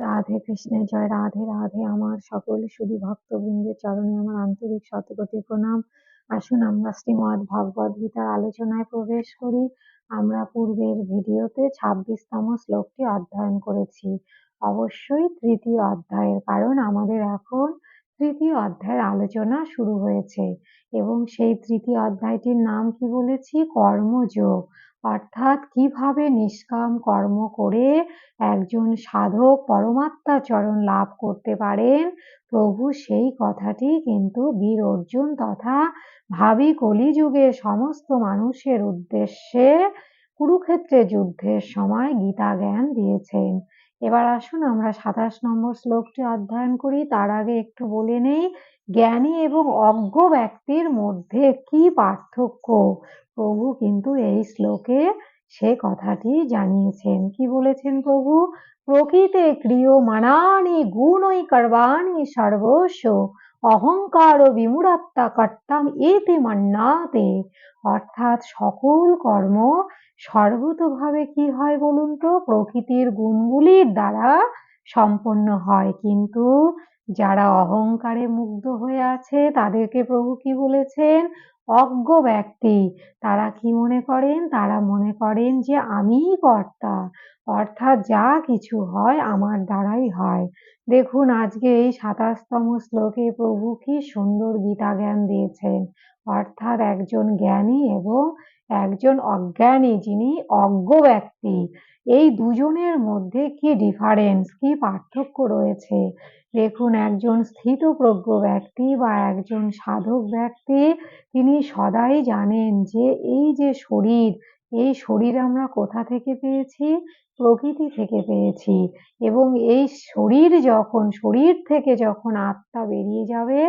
রাধে কৃষ্ণের জয়, রাধে রাধে। আমার সকল সুধী ভক্তবৃন্দের চরণে আমার আন্তরিক শতকোটি প্রণাম। আসুন আমরা শ্রীমৎ ভগবদ গীতার আলোচনায় প্রবেশ করি। আমরা পূর্বের ভিডিওতে ছাব্বিশতম শ্লোকটি অধ্যয়ন করেছি। অবশ্যই তৃতীয় অধ্যায়ের, কারণ আমাদের এখন তৃতীয় অধ্যায়ের আলোচনা শুরু হয়েছে। এবং সেই তৃতীয় অধ্যায়টির নাম কি বলেছি? কর্মযোগ। অর্থাৎ কীভাবে নিষ্কাম কর্ম করে একজন সাধক পরমাত্মা চরণ লাভ করতে পারেন প্রভু সেই কথাটি কিন্তু বীর অর্জুন তথা ভাবি কলিযুগে সমস্ত মানুষের উদ্দেশ্যে কুরুক্ষেত্রে যুদ্ধের সময় গীতা জ্ঞান দিয়েছেন। এবার আসুন, আমরা সাতাশ নম্বর শ্লোকটি অধ্যয়ন করি। তার আগে একটু বলে নেই, জ্ঞানী এবং অজ্ঞ ব্যক্তির মধ্যে কি পার্থক্য? প্রভু কিন্তু এই শ্লোকে সে কথাটি জানিয়েছেন। কি বলেছেন প্রভু? প্রকৃতে ক্রিয়মাণানি গুণই করবানি সর্বস্ব। অহংকার ও বিমূরাত্মা কর্তাম এতে মান্নাতে। অর্থাৎ সকল কর্ম সর্বতভাবে কি হয় বলুন তো? প্রকৃতির গুণগুলির দ্বারা সম্পন্ন হয়। কিন্তু যারা অহংকারে মুগ্ধ হয়ে আছে, তাদেরকে প্রভু কি বলেছেন? অজ্ঞ ব্যক্তি। তারা কি মনে করেন? তারা মনে করেন যে আমিই কর্তা। অর্থাৎ যা কিছু হয় আমার দ্বারাই হয়। দেখুন, আজকে এই সাতাশতম শ্লোকে প্রভু কি সুন্দর গীতা জ্ঞান দিয়েছেন। অর্থাৎ একজন জ্ঞানী এবং একজন অজ্ঞানী যিনি অজ্ঞ ব্যক্তি। এই দুজনের মধ্যে কি ডিফারেন্স কি পার্থক্য রয়েছে? দেখুন, একজন স্থিতপ্রজ্ঞ ব্যক্তি বা একজন সাধক ব্যক্তি, তিনি সদাই জানেন যে এই যে শরীর এই শরীর আমরা কোথা থেকে পেয়েছি? প্রকৃতি থেকে পেয়েছি। এবং এই শরীর যখন, শরীর থেকে যখন আত্মা বেরিয়ে যাবে,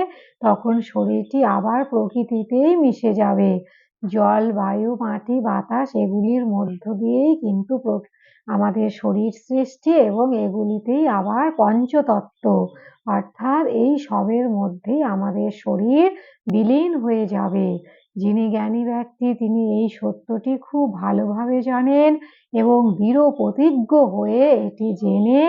তখন শরীরটি আবার প্রকৃতিতেই মিশে যাবে। জল, বায়ু, মাটি, বাতাস এগুলির মধ্য দিয়েই কিন্তু আমাদের শরীর সৃষ্টি এবং এগুলিতেই আবার পঞ্চতত্ত্ব। অর্থাৎ এই সবের মধ্যেই আমাদের শরীর বিলীন হয়ে যাবে। যিনি জ্ঞানী ব্যক্তি, তিনি এই সত্যটি খুব ভালোভাবে জানেন এবং দৃঢ় প্রতিজ্ঞ হয়ে এটি জেনে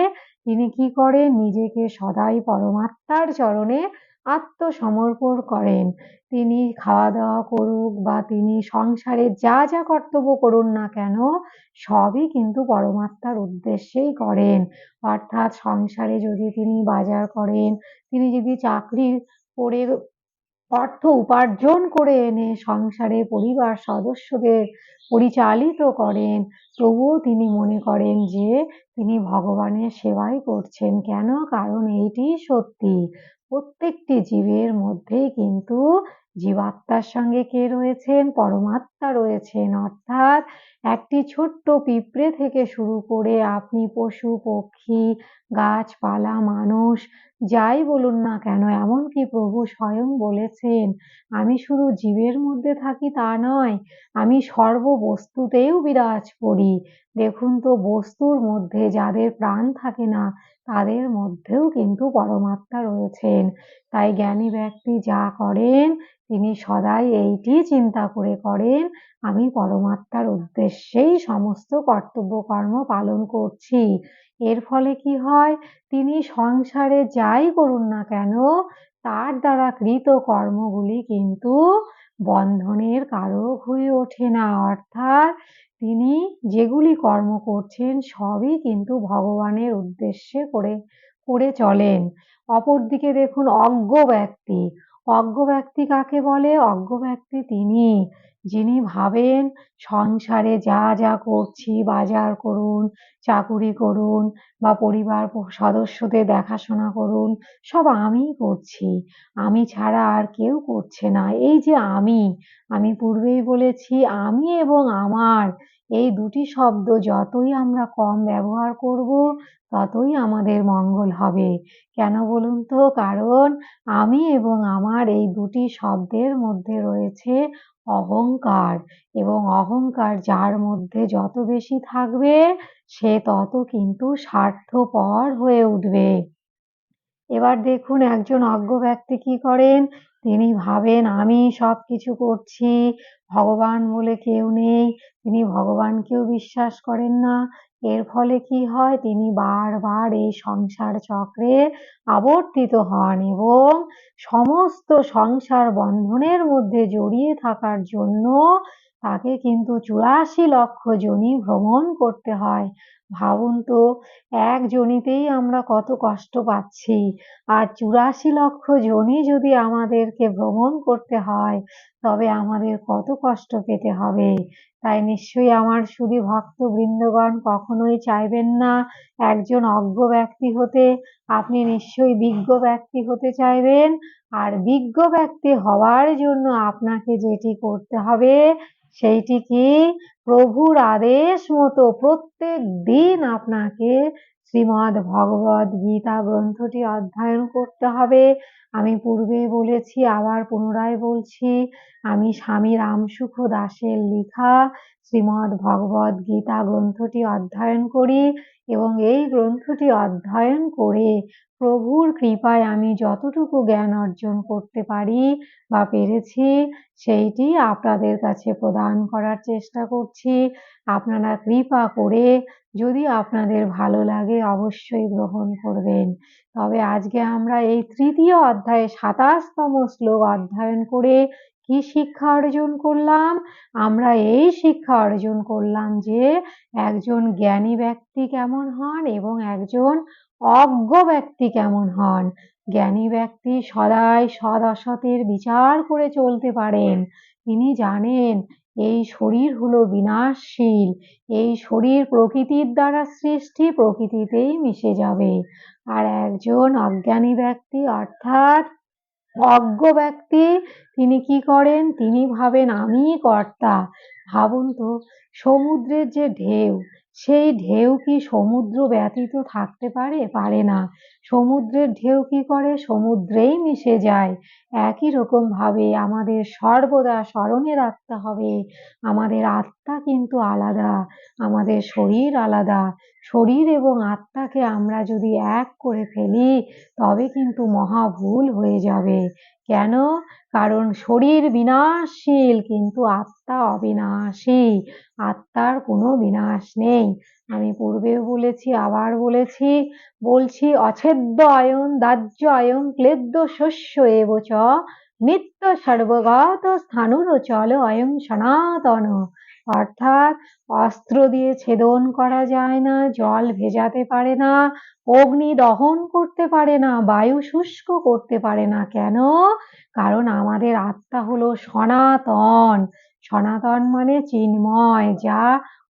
তিনি কি করেন? নিজেকে সদাই পরমাত্মার চরণে আত্মসমর্পণ করেন। তিনি খাওয়া দাওয়া করুক বা তিনি সংসারে যা যা কর্তব্য করুন না কেন, সবই কিন্তু পরমাত্মার উদ্দেশ্যেই করেন। অর্থাৎ সংসারে যদি তিনি বাজার করেন, তিনি যদি চাকরি করে অর্থ উপার্জন করে এনে সংসারে পরিবার সদস্যদের পরিচালিত করেন। তবুও তিনি মনে করেন যে, তিনি ভগবানের সেবাই করছেন। কেন? কারণ এইটি সত্যি। প্রত্যেকটি জীবের মধ্যে কিন্তু জীবাত্মার সঙ্গে কে রয়েছেন? পরমাত্মা রয়েছেন। অর্থাৎ একটি ছোট্ট পিঁপড়ে থেকে শুরু করে আপনি পশু, পক্ষী, গাছপালা, মানুষ, যাই বলুন না কেন, এমনকি প্রভু স্বয়ং বলেছেন, আমি শুধু জীবের মধ্যে থাকি তা নয়, আমি সর্ববস্তুতেও বিরাজ করি। দেখুন তো, বস্তুর মধ্যে যাদের প্রাণ থাকে না, তাদের মধ্যেও কিন্তু পরমাত্মা রয়েছেন। তাই জ্ঞানী ব্যক্তি যা করেন, তিনি সদাই এইটি চিন্তা করে করেন, আমি পরমাত্মার উদ্দেশ্যেই সমস্ত কর্তব্য কর্ম পালন করছি। এর ফলে কি হয়? তিনি সংসারে যাই করুন না কেন, তার দ্বারা কৃত কর্মগুলি কিন্তু বন্ধনের কারক হয়ে ওঠে না। অর্থাৎ তিনি যেগুলি কর্ম করছেন, সবই কিন্তু ভগবানের উদ্দেশ্যে করে করে চলেন। অপরদিকে দেখুন, অজ্ঞ ব্যক্তি। অজ্ঞ ব্যক্তি কাকে বলে? অজ্ঞ ব্যক্তি তিনি। যিনি ভাবেন, সংসারে যা যা করছি বাজার করুন, চাকুরি করুন বা পরিবার সদস্যদের দেখাশোনা করুন, সব আমিই করছি। আমি ছাড়া আর কেউ করছে না। এই যে আমি আমি পূর্বেই বলেছি, আমি এবং আমার এই দুটি শব্দ যতই আমরা কম ব্যবহার করব, ততই আমাদের মঙ্গল হবে। কেন বলুন তো? কারণ আমি এবং আমার এই দুটি শব্দের মধ্যে রয়েছে অহংকার এবং অহংকার যার মধ্যে যত বেশি থাকবে, সে তত কিন্তু স্বার্থপর হয়ে উঠবে। এবার দেখুন একজন অজ্ঞ ব্যক্তি কি করেন? তিনি ভাবেন, আমি সব কিছু করছি, ভগবান বলে কেউ নেই, তিনি ভগবানকেও বিশ্বাস করেন না। এর ফলে কি হয়? তিনি বারবার এই সংসার চক্রে আবর্তিত হন এবং সমস্ত সংসার বন্ধনের মধ্যে জড়িয়ে থাকার জন্য তাকে কিন্তু চুরাশি লক্ষ জনি ভ্রমণ করতে হয়। ভাবুন তো, এক জনিতেই আমরা কত কষ্ট পাচ্ছি। আর চুরাশি লক্ষ জনি যদি আমাদেরকে ভ্রমণ করতে হয়, তবে আমাদের কত কষ্ট পেতে হবে? তাই নিশ্চয়ই আমার শুধু ভক্ত বৃন্দগণ কখনোই চাইবেন না একজন অজ্ঞ ব্যক্তি হতে। আপনি নিশ্চয়ই বিজ্ঞ ব্যক্তি হতে চাইবেন। আর বিজ্ঞ ব্যক্তি হওয়ার জন্য আপনাকে যেটি করতে হবে, সেইটি কি? প্রভুর আদেশ মতো প্রত্যেক দিন আপনাকে শ্রীমদ্ ভগবদ গীতা গ্রন্থটি অধ্যয়ন করতে হবে। আমি পূর্বেই বলেছি, আবার পুনরায় বলছি, আমি স্বামী রামসুখ দাসের লেখা শ্রীমদ্ ভগবদ গীতা গ্রন্থটি অধ্যয়ন করি এবং এই গ্রন্থটি অধ্যয়ন করে প্রভুর কৃপায় আমি যতটুকু জ্ঞান অর্জন করতে পারি বা পেরেছি, সেইটি আপনাদের কাছে প্রদান করার চেষ্টা করছি। আপনারা কৃপা করে যদি আপনাদের ভালো লাগে অবশ্যই গ্রহণ করবেন। তবে আজকে আমরা এই তৃতীয় অধ্যায়ে সাতাশতম শ্লোক অধ্যয়ন করে কি শিক্ষা অর্জন করলাম? আমরা এই শিক্ষা অর্জন করলাম যে, একজন জ্ঞানী ব্যক্তি কেমন হন এবং একজন অজ্ঞ ব্যক্তি কেমন হন। জ্ঞানী ব্যক্তি সদাই সৎ অসতের বিচার করে চলতে পারেন। তিনি জানেন, এই শরীর হলো বিনাশশীল। এই শরীর প্রকৃতির দ্বারা সৃষ্টি, প্রকৃতিতেই মিশে যাবে। আর একজন অজ্ঞানী ব্যক্তি অর্থাৎ অজ্ঞ ব্যক্তি, তিনি কি করেন? তিনি ভাবেন আমি কর্তা। ভাবুন তো, সমুদ্রের যে ঢেউ, সেই ঢেউ কি সমুদ্র ব্যতীত থাকতে পারে? পারে না। সমুদ্রের ঢেউ কি করে? সমুদ্রেই মিশে যায়। একই রকম ভাবে আমাদের সর্বদা স্মরণে রাখতে হবে। আমাদের আত্মা কিন্তু আলাদা, আমাদের শরীর আলাদা। শরীর এবং আত্মাকে আমরা যদি এক করে ফেলি, তবে কিন্তু মহা ভুল হয়ে যাবে। কেন? কারণ শরীর বিনাশশীল, কিন্তু আত্মা অবিনাশী। আত্মার কোনো বিনাশ নেই। আমি পূর্বেও বলেছি, আবার বলেছি। বলছি অছেদ্য অয়ন দাহ্য অয়ন ক্লেদ্য শস্য এব চ। নিত্য সর্বগত স্থানুর চল অয়ং সনাতন। অর্থাৎ অস্ত্র দিয়ে ছেদন করা যায় না, জল ভেজাতে পারে না, অগ্নি দহন করতে পারে না, বায়ু শুষ্ক করতে পারে না। কেন? কারণ আমাদের আত্মা হলো সনাতন। সনাতন মানে চিন্ময়, যা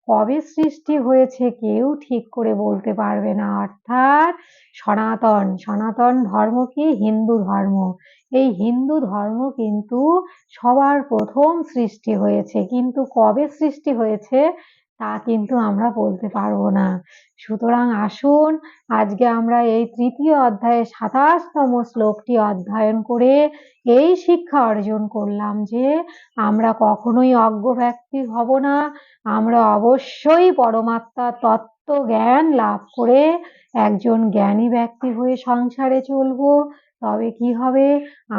কবে সৃষ্টি হয়েছে কেউ ঠিক করে বলতে পারবে না। অর্থাৎ সনাতন সনাতন ধর্ম কি? হিন্দু ধর্ম। এই হিন্দু ধর্ম কিন্তু সবার প্রথম সৃষ্টি হয়েছে। কিন্তু কবে সৃষ্টি হয়েছে? তা কিন্তু আমরা বলতে পারব না। সুতরাং আসুন, আজকে আমরা এই তৃতীয় অধ্যায়ে সাতাশতম শ্লোকটি অধ্যয়ন করে এই শিক্ষা অর্জন করলাম যে, আমরা কখনোই অজ্ঞ ব্যক্তি হব না। আমরা অবশ্যই পরমাত্মা তত্ত্ব জ্ঞান লাভ করে একজন জ্ঞানী ব্যক্তি হয়ে সংসারে চলবো। তবে কি হবে?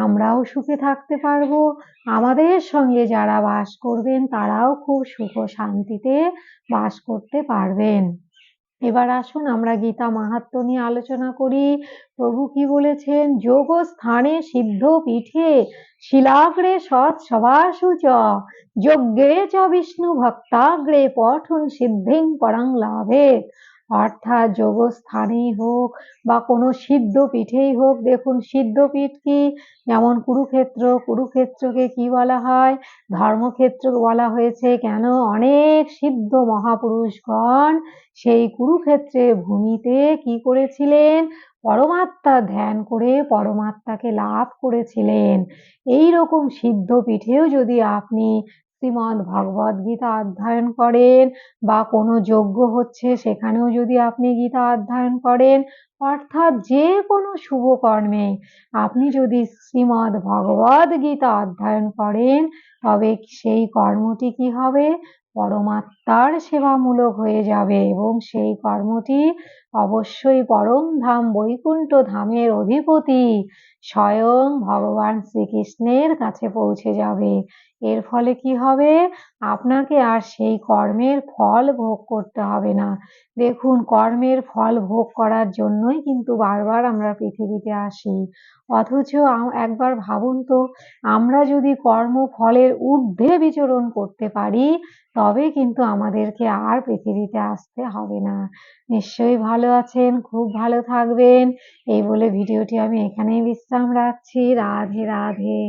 আমরাও সুখে থাকতে পারব। আমাদের সঙ্গে যারা বাস করবেন, তারাও খুব সুখ শান্তিতে বাস করতে পারবেন। এবার আসুন, আমরা গীতা মাহাত্ম নিয়ে আলোচনা করি। প্রভু কি বলেছেন? যোগ স্থানে সিদ্ধ পিঠে শিলাগ্রে সৎ সভাসু চ যজ্ঞে চ বিষ্ণু ভক্তাগ্রে পঠন সিদ্ধিং পরাং লাভে। অর্থাৎ যোগস্থানেই হোক বা কোনো সিদ্ধ পিঠেই হোক, দেখুন সিদ্ধ কি? যেমন কুরুক্ষেত্র, কুরুক্ষেত্রকে কি বলা হয়? ধর্মক্ষেত্র বলা হয়েছে কেন? অনেক সিদ্ধ মহাপুরুষগণ সেই কুরুক্ষেত্রের ভূমিতে কি করেছিলেন? পরমাত্মা ধ্যান করে পরমাত্মাকে লাভ করেছিলেন। এই রকম সিদ্ধ পিঠেও যদি আপনি শ্রীমদ্ ভগবদ গীতা অধ্যয়ন করেন বা কোনো যজ্ঞ হচ্ছে সেখানেও যদি আপনি গীতা অধ্যয়ন করেন, অর্থাৎ যে কোনো শুভ কর্মে আপনি যদি শ্রীমদ্ ভগবদ গীতা অধ্যয়ন করেন, তবে সেই কর্মটি কি হবে? পরমাত্মার সেবামূলক হয়ে যাবে এবং সেই কর্মটি অবশ্যই পরম ধাম বৈকুণ্ঠ ধামের অধিপতি স্বয়ং ভগবান শ্রীকৃষ্ণের কাছে পৌঁছে যাবে। এর ফলে কি হবে? আপনাকে আর সেই কর্মের ফল ভোগ করতে হবে না। দেখুন, কর্মের ফল ভোগ করার জন্যই কিন্তু বারবার আমরা পৃথিবীতে আসি। অথচ একবার ভাবুন তো, আমরা যদি কর্মফলের ঊর্ধ্বে বিচরণ করতে পারি, তবে কিন্তু আমাদেরকে আর পৃথিবীতে আসতে হবে না। নিশ্চয়ই ভালো আছেন, খুব ভালো থাকবেন। এই বলে ভিডিওটি আমি এখানেই বিশ্রাম রাখছি। রাধে রাধে।